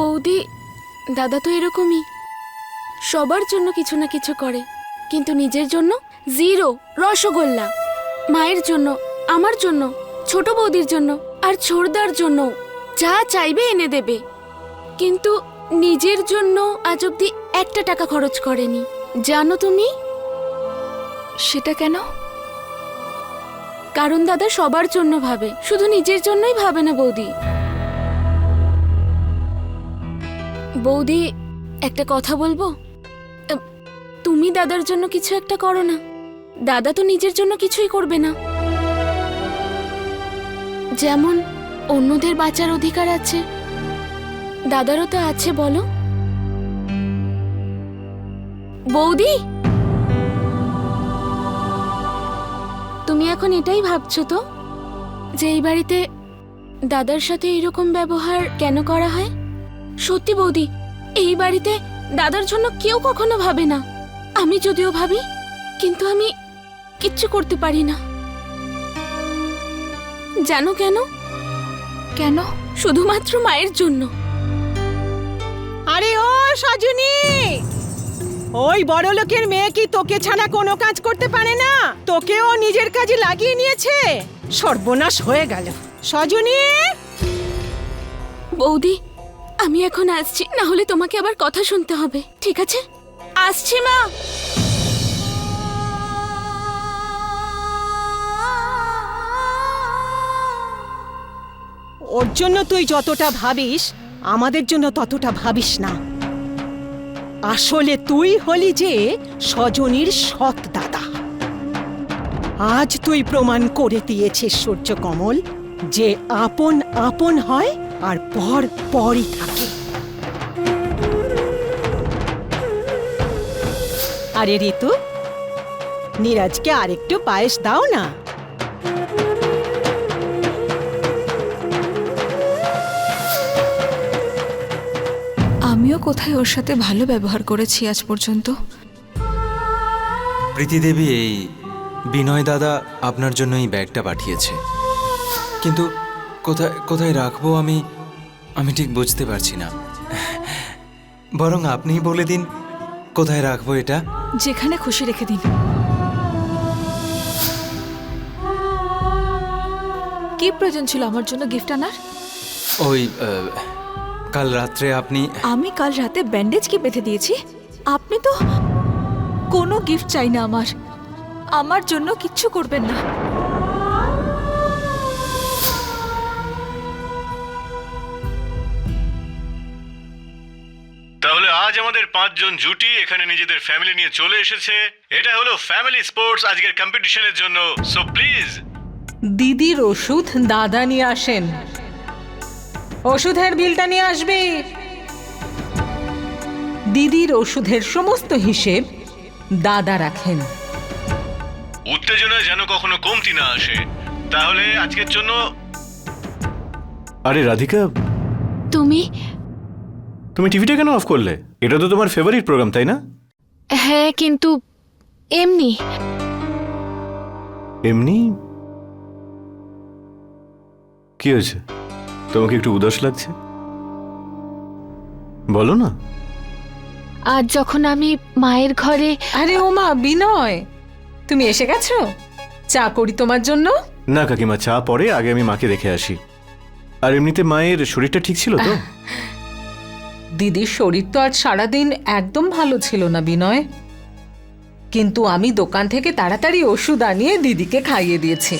বৌদি, দাদা তো এরকমই। সবার জন্য কিছু না কিছু করে, কিন্তু নিজের জন্য জিরো রসগোল্লা, মায়ের জন্য, আমার জন্য, ছোট বৌদির জন্য আর ছোড়দার জন্য যা চাইবে এনে দেবে। কিন্তু নিজের জন্য আজ অব্দি একটা টাকা খরচ করেনি। জানো তুমি? সেটা কেন? কারণ দাদা সবার জন্য ভাবে, শুধু নিজের জন্যই ভাবে না বৌদি। বৌদি, একটা কথা বলব? তুমি দাদার জন্য কিছু একটা করো না। দাদা তো নিজের জন্য কিছুই করবে না। যেমন অন্যদের বাঁচার অধিকার আছে, দাদারও তো আছে, বলো। বৌদি! তুমি এখন এটাই ভাবছ তো, যে এই বাড়িতে দাদার সাথে এরকম ব্যবহার কেন করা হয়? সত্যি বৌদি এই বাড়িতে দাদার জন্য কেউ কখনো ভাবে না। আমি যদিও ভাবি কিন্তু আমি কিচ্ছু করতে পারি না। জানো কেন? কেন? শুধুমাত্র মায়ের জন্য। আরে ও সজনী! ওই বড় লোকের মেয়ে কি তোকে ছাড়া কোনো কাজ করতে পারে না? তোকেও নিজের কাজে লাগিয়ে নিয়েছে? সর্বনাশ হয়ে গেল। সজনী! বৌদি আমি এখন আসছি, না হলে তোমাকে আবার কথা শুনতে হবে, ঠিক আছে? আসছি, মা! ওর জন্য তুই যতটা ভাবিস, আমাদের জন্য ততটা ভাবিস না। আসলে তুই হলি যে সজনীর সৎ দাদা আজ তুই প্রমাণ করে দিয়েছিস সূর্য কমল যে আপন আপন হয় আর পর পরই থাকে। আরে ঋতু নীরাজকে আরেকটু পায়েস দাও না। আমিও কোথায় ওর সাথে ভালো ব্যবহার করেছি আজ পর্যন্ত? প্রীতি দেবী এই বিনয় দাদা আপনার জন্য এই ব্যাগটা পাঠিয়েছে। কিন্তু কোথায় কোথায় রাখব আমি আমি ঠিক বুঝতে পারছি না। বরং আপনিই বলে দিন কোথায় রাখব এটা? যেখানে খুশি রেখে দিন। কি প্রয়োজন ছিল আমার জন্য গিফট আনার? ওই কাল রাত্রে আপনি আমি কাল রাতে ব্যান্ডেজ কি বেঁধে দিয়েছি? আপনি তো কোনো গিফট চাই না আমার। আমার জন্য কিচ্ছু করবেন না। তাহলে আজ আমাদের পাঁচজন জুটি এখানে নিজেদের ফ্যামিলি নিয়ে চলে এসেছে এটা হলো ফ্যামিলি স্পোর্টস আজকের কম্পিটিশনের জন্য। সো প্লিজ দিদির ওষুধ দাদা নিয়ে আসেন। ওষুধের বিলটা নিয়ে আসবে। দিদির ওষুধের সমস্ত হিসেব দাদা রাখেন। উত্তেজনা যেন কখনো কমতি না আসে। তাহলে আজকের জন্য আরে রাধিকা। তুমি? তুমি টিভিটা কেন অফ করলে? এটা তো তোমার ফেভারিট প্রোগ্রাম তাই না? হ্যাঁ কিন্তু এমনি। এমনি? কি হয়েছে? তোমাকে একটু উদাস লাগছে? বলো না। আজ যখন আমি মায়ের ঘরে আরে ওমা বিনয় তুমি এসে গেছো? চা করি তোমার জন্য? না কাকিমা চা পরে আগে আমি মাকে দেখে আসি। আর এমনিতে মায়ের শরীরটা ঠিক ছিল তো? দিদির শরীর তো আজ সারাদিন একদম ভালো ছিল না, বিনয়। কিন্তু আমি দোকান থেকে তাড়াতাড়ি ওষুধ আনিয়ে দিদিকে খাইয়ে দিয়েছি।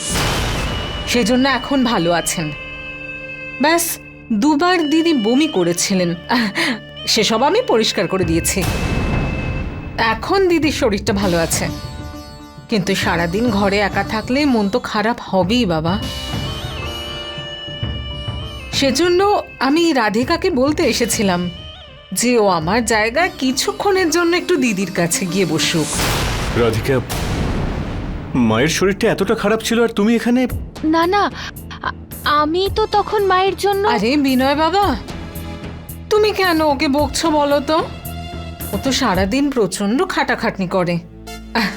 সেজন্য এখন ভালো আছেন। ব্যাস, দুবার দিদি বমি করেছিলেন। সেসব আমি পরিষ্কার করে দিয়েছি। এখন দিদির শরীরটা ভালো আছে। কিন্তু সারাদিন ঘরে একা থাকলে মন তো খারাপ হবেই, বাবা। সেজন্য আমি রাধিকাকে বলতে এসেছিলাম যে ও আমার জায়গায় কিছুক্ষণের জন্য একটু দিদির কাছে গিয়ে বসুক। রাধিকা মায়ের শরীরটা এতটা খারাপ ছিল আর তুমি এখানে না না আ- আমি তো তখন মায়ের জন্য আরে বিনয় বাবা তুমি কেন ওকে বকছো বলো তো? ও তো সারাদিন প্রচণ্ড খাটাখাটনি করে। আহ,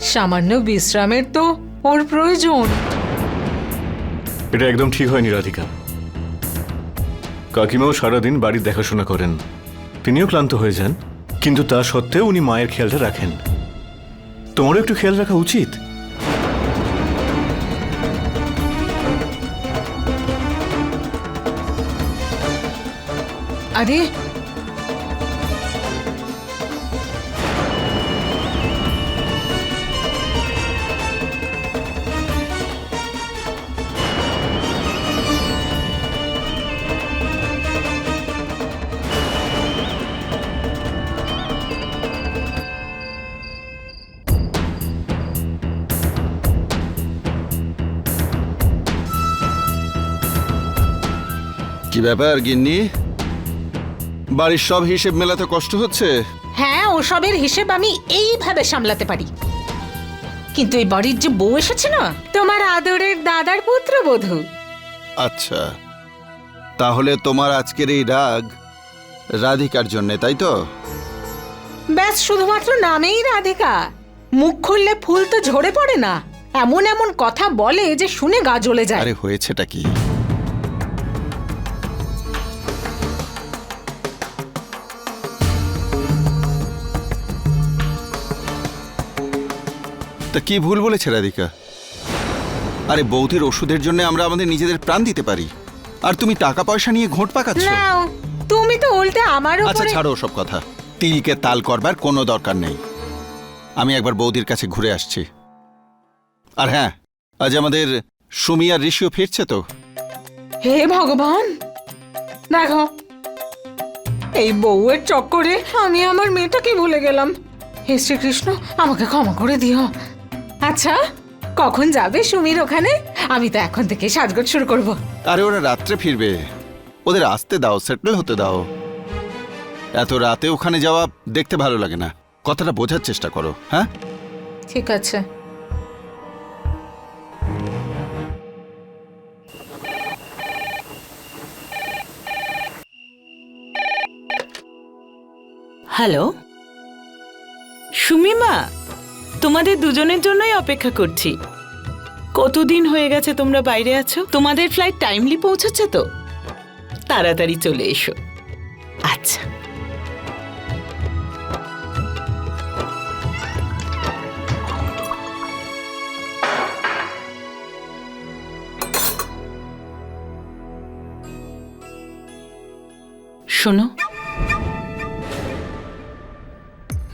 সামান্য বিশ্রামের তো ওর প্রয়োজন। এটা একদম ঠিক হয়নি রাধিকা। কাকিমাও সারাদিন বাড়ির দেখাশোনা করেন। তিনিও ক্লান্ত হয়ে যান, কিন্তু তা সত্ত্বেও উনি মায়ের খেয়ালটা রাখেন। তোমারও একটু খেয়াল রাখা উচিত। আরে কি ব্যাপার গিন্নি? বাড়ির সব হিসেব মেলাতে কষ্ট হচ্ছে? হ্যাঁ ওসবের হিসেব আমি এইভাবে সামলাতে পারি। কিন্তু এই বাড়ির যে বউ এসেছে না তোমার আদরের দাদার পুত্রবধূ। আচ্ছা তাহলে তোমার আজকের এই রাগ রাধিকার জন্য তাই তো? ব্যাস শুধুমাত্র নামেই রাধিকা। মুখ খুললে ফুল তো ঝরে পড়ে না। এমন এমন কথা বলে যে শুনে গা জ্বলে যায়। আরে হয়েছেটা কি? তা কি ভুল বলেছে রাধিকা? আরে বৌদির ওষুধের জন্য আমরা আমাদের নিজেদের প্রাণ দিতে পারি। আর তুমি টাকা পয়সা নিয়ে ঘোট পাকাচ্ছ? নাও তুমি তো উল্টে আমার আচ্ছা উপরে ছাড়ো সব কথা। তিলকে তাল করবার কোনো দরকার নেই। আমি একবার বৌদির কাছে ঘুরে আসছি। আর হ্যাঁ আজ আমাদের সুমি আর ঋষিও ফিরছে তো। হে ভগবান! দেখো এই বউয়ের চক্করে আমি আমার মেয়েটাকে ভুলে গেলাম। হে শ্রীকৃষ্ণ আমাকে ক্ষমা করে দিও। আচ্ছা কখন যাবে সুমির ওখানে? আমি তো এখন থেকে সাজগোজ শুরু করব। আরে ওরা রাত্রে ফিরবে। ওদের আসতে দাও সেটেল হতে দাও। এত রাতে ওখানে যাওয়া দেখতে ভালো লাগে না। কথাটা বোঝার চেষ্টা করো হ্যাঁ? ঠিক আছে। হ্যালো? তোমাদের দুজনের জন্যই অপেক্ষা করছি। কতদিন হয়ে গেছে তোমরা বাইরে আছো? তোমাদের ফ্লাইট টাইমলি পৌঁছচ্ছে তো? তাড়াতাড়ি চলে এসো। আচ্ছা। শোনো।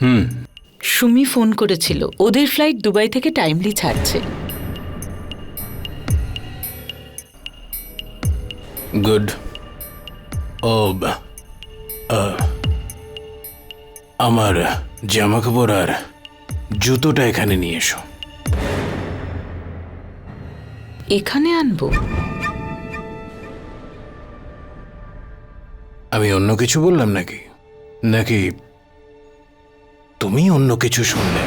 হুম। সুমি ফোন করেছিল। ওদের ফ্লাইট দুবাই থেকে টাইমলি ছাড়ছে। গুড ও আমার জামা কাপড় আর জুতোটা এখানে নিয়ে এসো। এখানে আনব। আমি অন্য কিছু বললাম নাকি? নাকি তুমি অন্য কিছু শুনলে।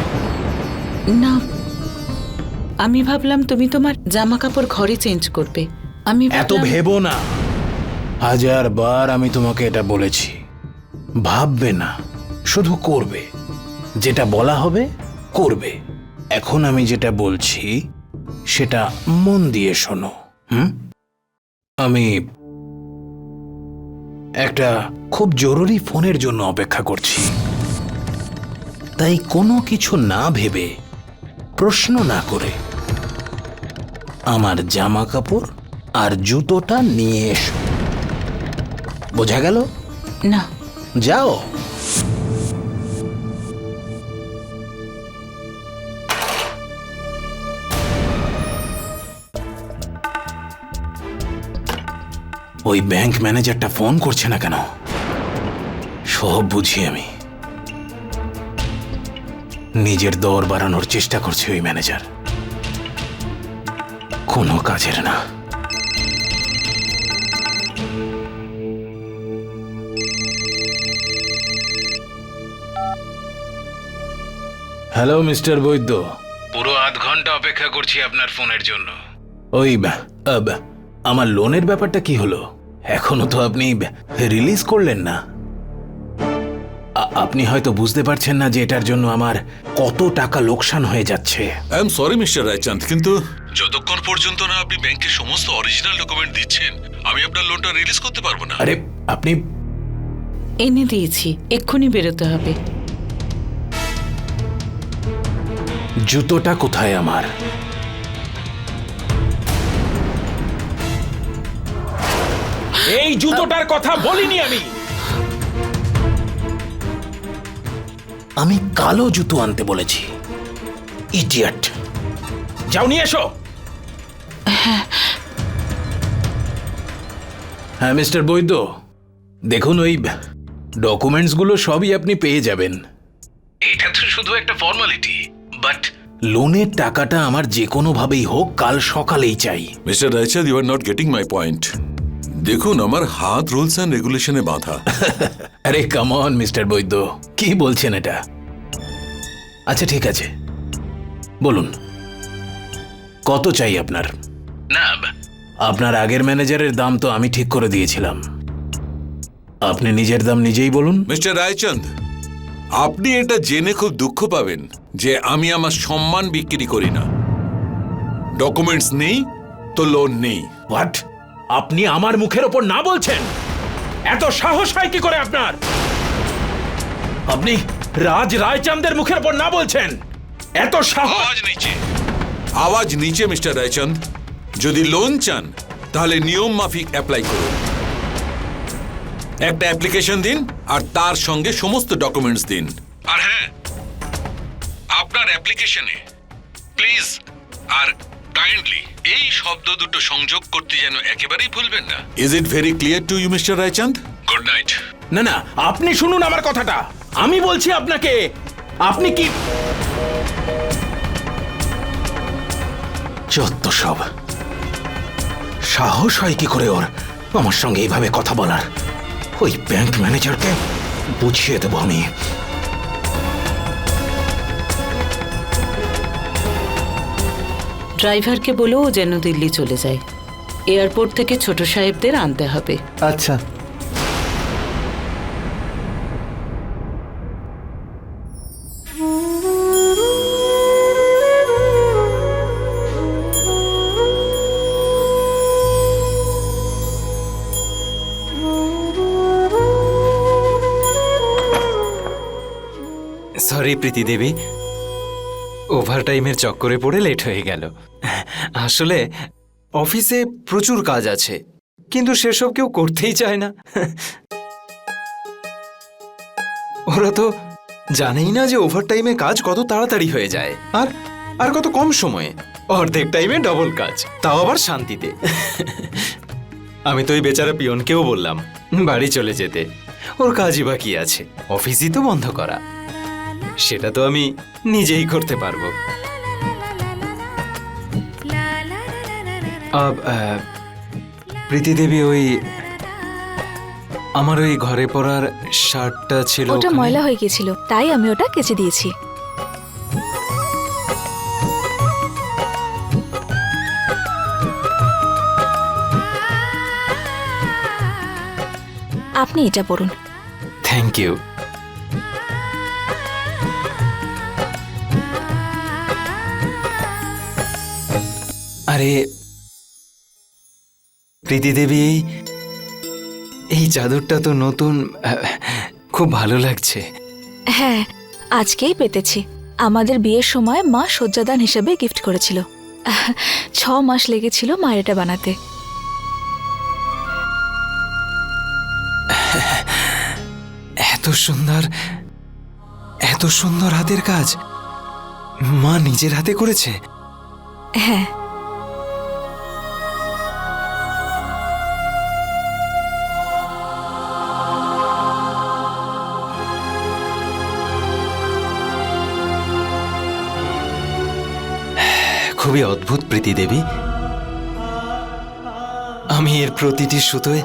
না। আমি ভাবলাম তুমি তোমার জামা কাপড় ঘরে চেঞ্জ করবে। আমি এত ভাবলাম- ভেবো না। হাজার বার আমি তোমাকে এটা বলেছি। ভাববে না। শুধু করবে। যেটা বলা হবে করবে। এখন আমি যেটা বলছি সেটা মন দিয়ে শোনো হুম? আমি একটা খুব জরুরি ফোনের জন্য অপেক্ষা করছি। তাই কোনো কিছু না ভেবে প্রশ্ন না করে আমার জামা কাপড় আর জুতোটা নিয়ে এসো। বোঝা গেল? না। যাও। ওই ব্যাংক ম্যানেজারটা ফোন করছে না কেন? সব বুঝি আমি। নিজের দর বাড়ানোর চেষ্টা করছে ওই ম্যানেজার। কোনো কাজের না। Hello mister Baidya. পুরো আধ ঘণ্টা অপেক্ষা করছি আপনার ফোনের জন্য। ওই আমার লোনের ব্যাপারটা কি হলো? এখনও তো আপনি রিলিজ করলেন না। আপনি হয়তো বুঝতে পারছেন না যে এটার জন্য আমার কত টাকা লোকসান হয়ে যাচ্ছে। I am sorry mister Raichand কিন্তু যতক্ষণ পর্যন্ত না আপনি ব্যাংকের সমস্ত অরিজিনাল ডকুমেন্ট দিচ্ছেন আমি আপনার লোনটা রিলিজ করতে পারব না। আরে আপনি এনে দিয়েছি এক্ষুনি বেরোতে হবে। জুতোটা কোথায় আমার? এই জুতোটার কথা বলিনি আমি। আমি কালো জুতো আনতে বলেছি। ইডিয়েট যাও নিয়ে এসো। হ্যাঁ। মিস্টার বৈদ্য দেখুন ওই ডকুমেন্টসগুলো সবই আপনি পেয়ে যাবেন। এটা তো শুধু একটা ফর্মালিটি বাট লোনের টাকাটা আমার যে কোনোভাবেই হোক কাল সকালেই চাই। Mister Raichand you are not getting my point দেখুন আমার হাত রুলস অ্যান্ড রেগুলেশনে বাঁধা। আরে কামন মিস্টার বৈদ্য। কি বলছেন এটা? আচ্ছা ঠিক আছে। বলুন। কত চাই আপনার? না আপনার আগের ম্যানেজারের দাম তো আমি ঠিক করে দিয়েছিলাম। আপনি নিজের দাম নিজেই বলুন। মিস্টার রায়চন্দ আপনি এটা জেনে খুব দুঃখ পাবেন যে আমি আমার সম্মান বিক্রি করি না। ডকুমেন্টস নেই তো লোন নেই। হোয়াট আপনি আমার মুখের ওপর না বলছেন? এত সাহস হয় কি করে আপনার? আপনি রাজ রায়চান্দের মুখের ওপর না বলছেন? এত সাহস নিচে। আওয়াজ নিচে মিস্টার রায়চন্দ যদি লোন চান তাহলে নিয়ম মাফিক অ্যাপ্লাই করুন। একটা অ্যাপ্লিকেশন দিন আর তার সঙ্গে সমস্ত ডকুমেন্টস দিন। আর হ্যাঁ আপনার অ্যাপ্লিকেশনে প্লিজ আর কাইন্ডলি এই শব্দ দুটো সংযোগ করতে যেন একেবারেই ভুলবেন না। Is it very clear to you mister Raichand good night না না আপনি শুনুন আমার কথাটা। আমি বলছি আপনাকে আপনি কি যত সব। সাহস হয় কি করে ওর? আমার সঙ্গে এইভাবে কথা বলার। ওই ব্যাংক ম্যানেজারকে বুঝিয়ে দেবো আমি। ড্রাইভারকে বলেও যেন দিল্লি চলে যায়। এয়ারপোর্ট থেকে ছোট সাহেবদের আনতে হবে। আচ্ছা। সরি প্রীতি দেবী ওভারটাইমের চক্করে পড়ে লেট হয়ে গেল। আসলে অফিসে প্রচুর কাজ আছে, কিন্তু সেসব কেউ করতেই চায় না। ওরা তো জানেই না যে ওভারটাইমে কাজ কত তাড়াতাড়ি হয়ে যায়, আর আর কত কম সময়ে। অর্ধেক টাইমে ডবল কাজ, তাও আবার শান্তিতে। আমি তো ওই বেচারা পিয়নকেও বললাম, বাড়ি চলে যেতে। ওর কাজই বা কি আছে, অফিসই তো বন্ধ করা। সেটা তো আমি নিজেই করতে পারব। প্রীতি দেবী ওই আমার ওই ঘরে পরার শার্টটা ছিল ওটা ওখানে। ময়লা হয়ে গেছিল তাই আমি ওটা কেচে দিয়েছি। আপনি এটা পড়ুন থ্যাংক ইউ আরে প্রীতি দেবী এই এই চাদরটা তো নতুন খুব ভালো লাগছে। হ্যাঁ আজকেই পেতেছি। আমাদের বিয়ের সময় মা শয্যাদান হিসেবে গিফট করেছিল। ছ মাস লেগেছিল মায়ের এটা বানাতে। এত সুন্দর এত সুন্দর হাতের কাজ মা নিজের হাতে করেছে? হ্যাঁ খুবই অদ্ভুত, প্রীতি দেবী। আমি এর প্রতিটি সুতোয়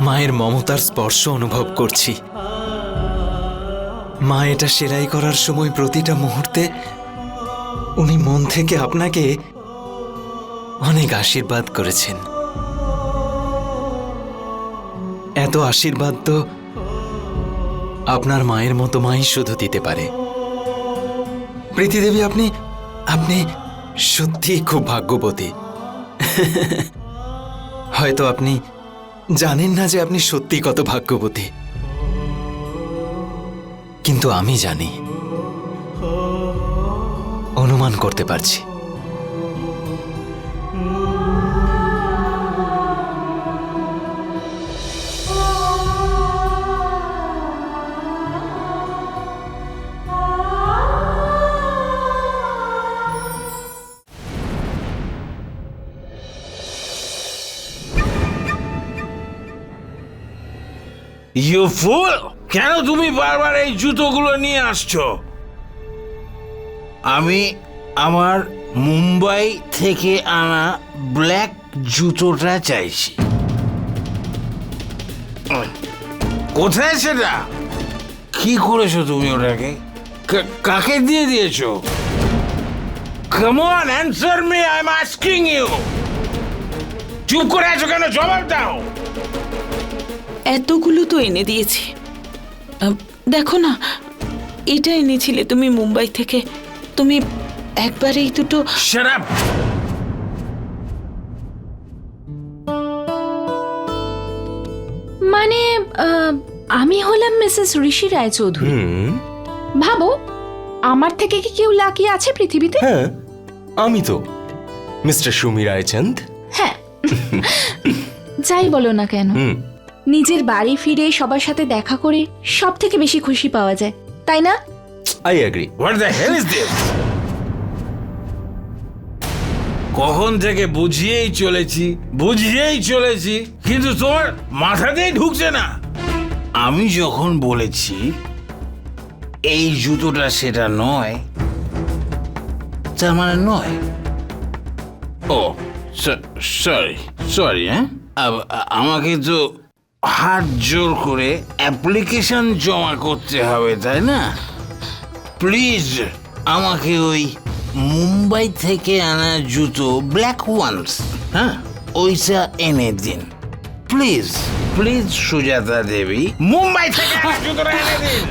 মায়ের মমতার স্পর্শ অনুভব করছি। মা এটা সেলাই করার সময় প্রতিটা মুহূর্তে উনি মন থেকে আপনাকে অনেক আশীর্বাদ করেছেন। এত আশীর্বাদ তো আপনার মায়ের মতো মাই শুধু দিতে পারে। প্রীতিদেবী আপনি আপনি সত্যিই খুব ভাগ্যবতী। হয়তো আপনি জানেন না যে আপনি সত্যি কত ভাগ্যবতী। কিন্তু আমি জানি, অনুমান করতে পারছি। ইউ ফুল কেন তুমি বারবার এই জুতোগুলো নিয়ে আসছো? আমি আমার মুম্বাই থেকে আনা ব্ল্যাক জুতোটা চাইছি। কোথায় সেটা? কি করেছ তুমি ওটাকে? কাকে দিয়ে দিয়েছ? Come on answer me I am asking you চুপ করে আছো কেন? জবাব দাও! এতগুলো তো এনে দিয়েছি। দেখো না এটা এনেছিলে তুমি মুম্বাই থেকে। তুমি একবার এই দুটো মানে আহ, আমি হলাম মিসেস ঋষি রায়চৌধুরী। ভাবো আমার থেকে কি কেউ লাকি আছে পৃথিবীতে? হ্যাঁ আমি তো মিস্টার সুমি রায়চন্দ। হ্যাঁ। যাই বলো না কেন। নিজের বাড়ি ফিরে সবার সাথে দেখা করে সব থেকে বেশি খুশি পাওয়া যায় তাই না? I agree What the hell is this? কখন থেকে বুঝিয়েই চলেছি বুঝিয়েই চলেছি কিন্তু তোমার মাথাতেই ঢুকছে না। আমি যখন বলেছি এই জুতোটা সেটা নয় তার মানে নয়। ও সরি সরি হ্যাঁ? আমাকে তো হাত জোর করে অ্যাপ্লিকেশন জমা করতে হবে, তাই না? প্লিজ আমাকে ওই মুম্বাই থেকে আনা জুতো ব্ল্যাক ওয়ান্স হ্যাঁ? ওইটা এনে দিন। প্লিজ প্লিজ সুজাতা দেবী, মুম্বাই থেকে জুতোটা এনে দিন।